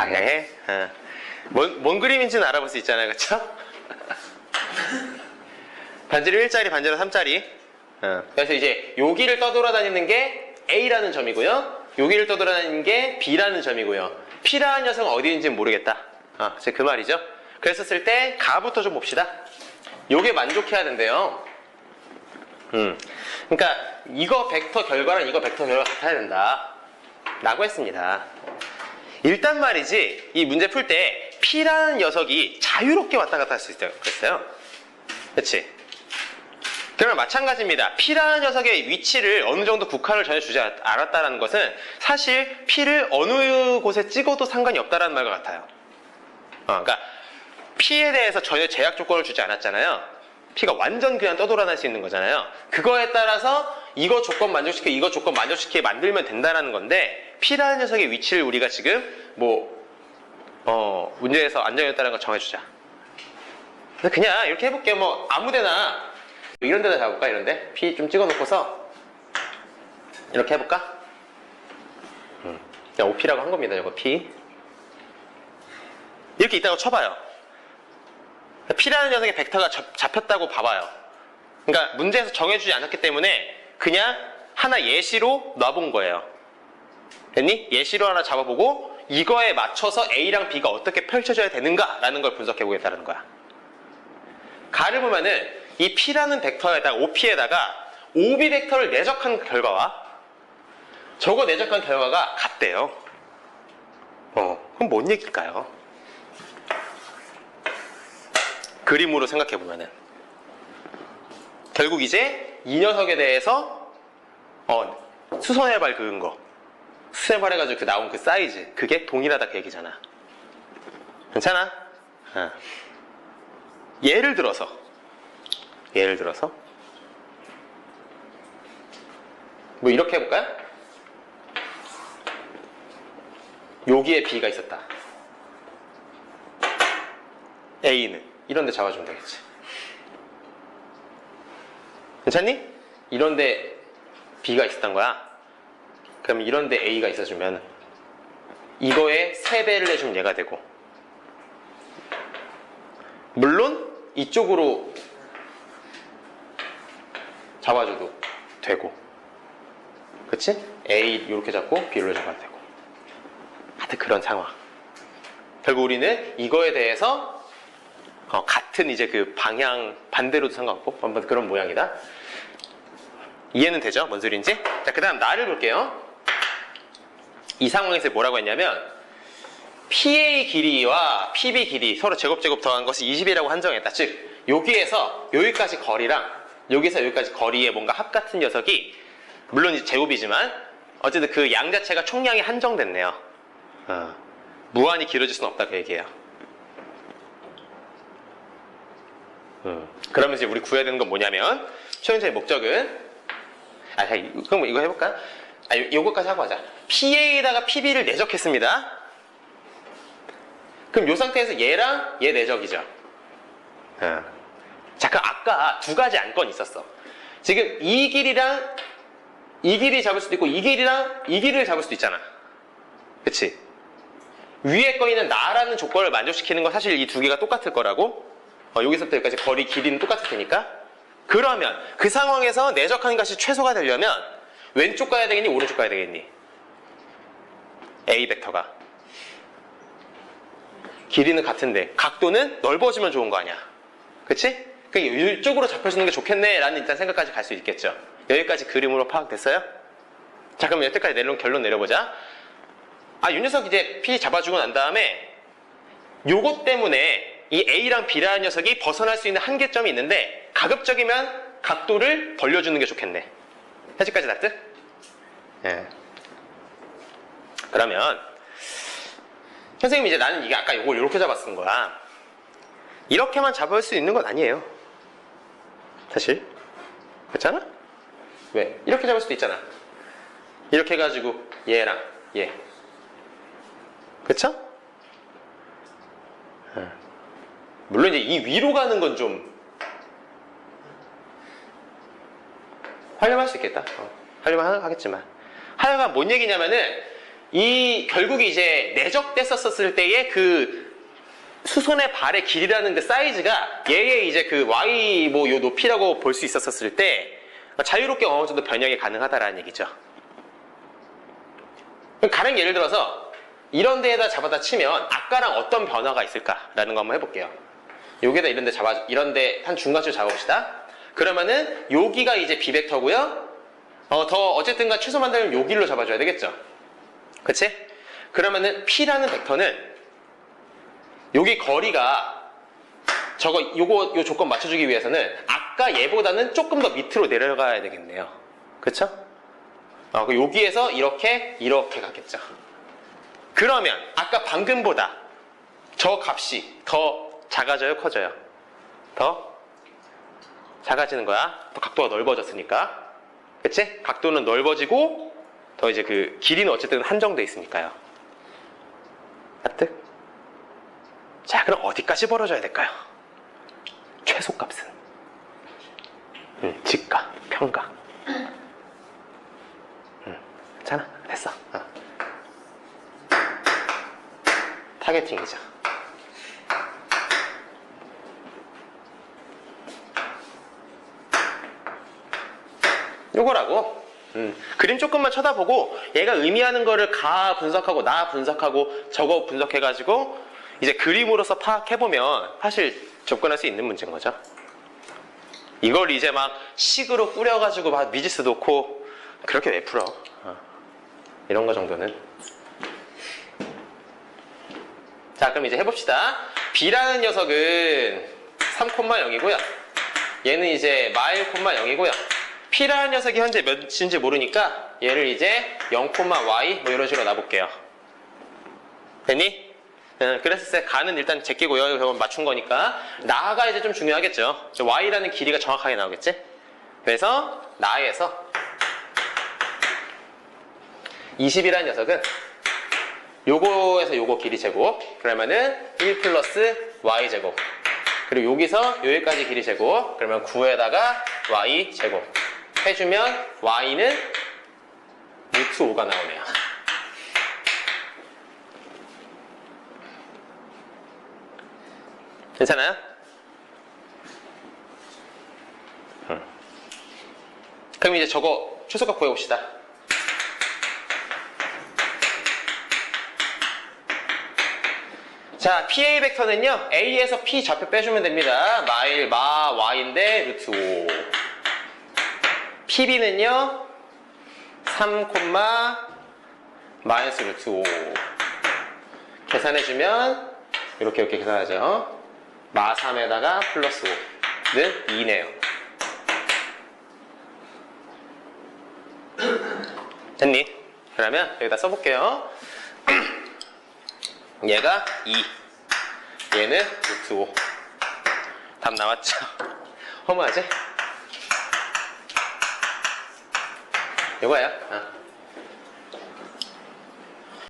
아, 그냥 해. 어. 뭔, 뭔 그림인지는 알아볼 수 있잖아요, 그쵸? 반지름 1짜리, 반지름 3짜리. 어. 그래서 이제 여기를 떠돌아다니는 게 A라는 점이고요. 여기를 떠돌아다니는 게 B라는 점이고요. P라는 녀석은 어디인지는 모르겠다. 아, 이제 그 말이죠. 그랬었을 때 가부터 좀 봅시다. 요게 만족해야 된대요. 음. 그러니까 이거 벡터 결과랑 이거 벡터 결과 같아야 된다. 라고 했습니다. 일단 말이지 이 문제 풀 때 P라는 녀석이 자유롭게 왔다 갔다 할 수 있어요. 그랬어요. 그렇지? 그러면 마찬가지입니다. P라는 녀석의 위치를 어느 정도 국한을 전혀 주지 않- 않았다는 것은 사실 P를 어느 곳에 찍어도 상관이 없다는 말과 같아요. 어, 그러니까 P에 대해서 전혀 제약 조건을 주지 않았잖아요. P가 완전 그냥 떠돌아다닐 수 있는 거잖아요. 그거에 따라서 이거 조건 만족시켜, 이거 조건 만족시키게 만들면 된다는 건데 P라는 녀석의 위치를 우리가 지금 뭐 어, 문제에서 안정이었다는 걸 정해주자. 그래서 그냥 이렇게 해볼게요. 뭐 아무데나 이런 데다 잡을까 이런 데 P 좀 찍어놓고서 이렇게 해볼까? 음, 그냥 OP라고 한 겁니다. 이거 P 이렇게 있다고 쳐봐요. P라는 녀석의 벡터가 잡- 잡혔다고 봐봐요. 그러니까 문제에서 정해주지 않았기 때문에 그냥 하나 예시로 놔본 거예요. 됐니? 예시로 하나 잡아보고 이거에 맞춰서 A랑 B가 어떻게 펼쳐져야 되는가라는 걸 분석해 보겠다는 거야. 가를 보면은 이 P라는 벡터에다가 OP에다가 OB 벡터를 내적한 결과와 저거 내적한 결과가 같대요. 어, 그럼 뭔 얘기일까요? 그림으로 생각해 보면은 결국 이제 이 녀석에 대해서 어, 수선해발 그은 거 수선해발 해가지고 그 나온 그 사이즈 그게 동일하다 그 얘기잖아 괜찮아? 어. 예를 들어서 예를 들어서 뭐 이렇게 해볼까요? 여기에 B가 있었다 A는 이런 데 잡아주면 되겠지. 괜찮니? 이런 데 B가 있었던 거야. 그럼 이런 데 A가 있어주면 이거에 3배를 해주면 얘가 되고 물론 이쪽으로 잡아줘도 되고 그치? A 이렇게 잡고 B로 잡아도 되고 하여튼 그런 상황 결국 우리는 이거에 대해서 어, 같은 이제 그 방향 반대로도 상관없고 한번 그런 모양이다. 이해는 되죠? 뭔 소리인지? 자, 그 다음 나를 볼게요. 이 상황에서 뭐라고 했냐면 PA 길이와 PB 길이 서로 제곱 제곱 더한 것이 20이라고 한정했다. 즉 여기에서 여기까지 거리랑 여기서 여기까지 거리의 뭔가 합 같은 녀석이 물론 이제 제곱이지만 어쨌든 그 양 자체가 총량이 한정됐네요. 어, 무한히 길어질 수는 없다 그 얘기예요. 음. 그러면 이제 우리 구해야 되는 건 뭐냐면 최현재의 목적은 아 그럼 이거 해볼까? 아 요, 요거까지 하고 하자. PA에다가 PB를 내적했습니다. 그럼 이 상태에서 얘랑 얘 내적이죠. 어. 자, 그럼 아까 두 가지 안건이 있었어. 지금 이 길이랑 이 길이 잡을 수도 있고 이 길이랑 이 길이를 잡을 수도 있잖아. 그치? 위에 거 있는 나라는 조건을 만족시키는 건 사실 이 두 개가 똑같을 거라고 어, 여기서부터 여기까지 거리 길이는 똑같을 테니까 그러면 그 상황에서 내적한 것이 최소가 되려면 왼쪽 가야 되겠니 오른쪽 가야 되겠니 A 벡터가 길이는 같은데 각도는 넓어지면 좋은 거 아니야 그치? 그러니까 이쪽으로 잡혀주는 게 좋겠네 라는 일단 생각까지 갈 수 있겠죠 여기까지 그림으로 파악됐어요? 자 그럼 여태까지 내려온 결론 내려보자 아, 윤 녀석 이제 P 잡아주고 난 다음에 요것 때문에 이 A랑 B라는 녀석이 벗어날 수 있는 한계점이 있는데 가급적이면 각도를 벌려주는 게 좋겠네. 해지까지 다 뜻? 예. 그러면 선생님이 이제 나는 이게 아까 요걸 이렇게 잡았은 거야. 이렇게만 잡을 수 있는 건 아니에요. 사실. 그렇잖아? 왜? 이렇게 잡을 수도 있잖아. 이렇게 해가지고 얘랑 얘. 그쵸? 예. 물론 이제 이 위로 가는 건 좀 활용할 수 있겠다. 어, 활용하겠지만. 하여간 뭔 얘기냐면은 이 결국에 이제 내적됐었을 때의 그 수선의 발의 길이라는 그 사이즈가 얘의 이제 그 y 뭐 요 높이라고 볼 수 있었을 때 자유롭게 어느 정도 변형이 가능하다라는 얘기죠. 가령 예를 들어서 이런 데에다 잡아다 치면 아까랑 어떤 변화가 있을까라는 거 한번 해볼게요. 여기다 이런 데 잡아 이런 데 한 중간쯤 잡아봅시다. 그러면은 여기가 이제 비벡터고요. 어, 더 어쨌든가 최소 만들면 요 길로 잡아줘야 되겠죠. 그치? 그러면은 P라는 벡터는 여기 거리가 저거 요거 요 조건 맞춰주기 위해서는 아까 얘보다는 조금 더 밑으로 내려가야 되겠네요. 그쵸? 어, 그 여기에서 이렇게 이렇게 가겠죠. 그러면 아까 방금보다 저 값이 더 작아져요, 커져요? 더 작아지는 거야. 더 각도가 넓어졌으니까. 그치? 각도는 넓어지고 더 이제 그 길이는 어쨌든 한정돼 있으니까요. 하트? 자, 그럼 어디까지 벌어져야 될까요? 최소값은? 음, 직가, 평가. 음, 괜찮아? 됐어. 어. 타겟팅이죠. 요거라고. 음, 그림 조금만 쳐다보고 얘가 의미하는 거를 가 분석하고 나 분석하고 저거 분석해가지고 이제 그림으로서 파악해보면 사실 접근할 수 있는 문제인 거죠. 이걸 이제 막 식으로 꾸려가지고 막 미지수 놓고 그렇게 왜 풀어? 어. 이런 거 정도는. 자, 그럼 이제 해봅시다. B라는 녀석은 3,0이고요. 얘는 이제 마일, 0이고요. P라는 녀석이 현재 몇인지 모르니까 얘를 이제 0,y 뭐 이런 식으로 놔볼게요. 됐니? 응, 그랬을 때 가는 일단 제끼고요. 이건 맞춘 거니까. 나가 이제 좀 중요하겠죠. 저 y라는 길이가 정확하게 나오겠지? 그래서 나에서 20이라는 녀석은 요거에서 요거 길이 제곱 그러면은 1 플러스 y 제곱 그리고 여기서 여기까지 길이 제곱 그러면 9에다가 y 제곱 해주면 y는 루트 5가 나오네요 괜찮아요? 음. 그럼 이제 저거 최소값 구해봅시다 자, PA 벡터는요, A에서 P 좌표 빼주면 됩니다. 마일, 마, Y인데, 루트 5. PB는요, 3, 마이너스 루트 5. 계산해주면, 이렇게, 이렇게 계산하죠. 마 3에다가 플러스 5는 2네요. 됐니? 그러면 여기다 써볼게요. 얘가 2 얘는 루트 5답 나왔죠? 허무하지? 이거야 어.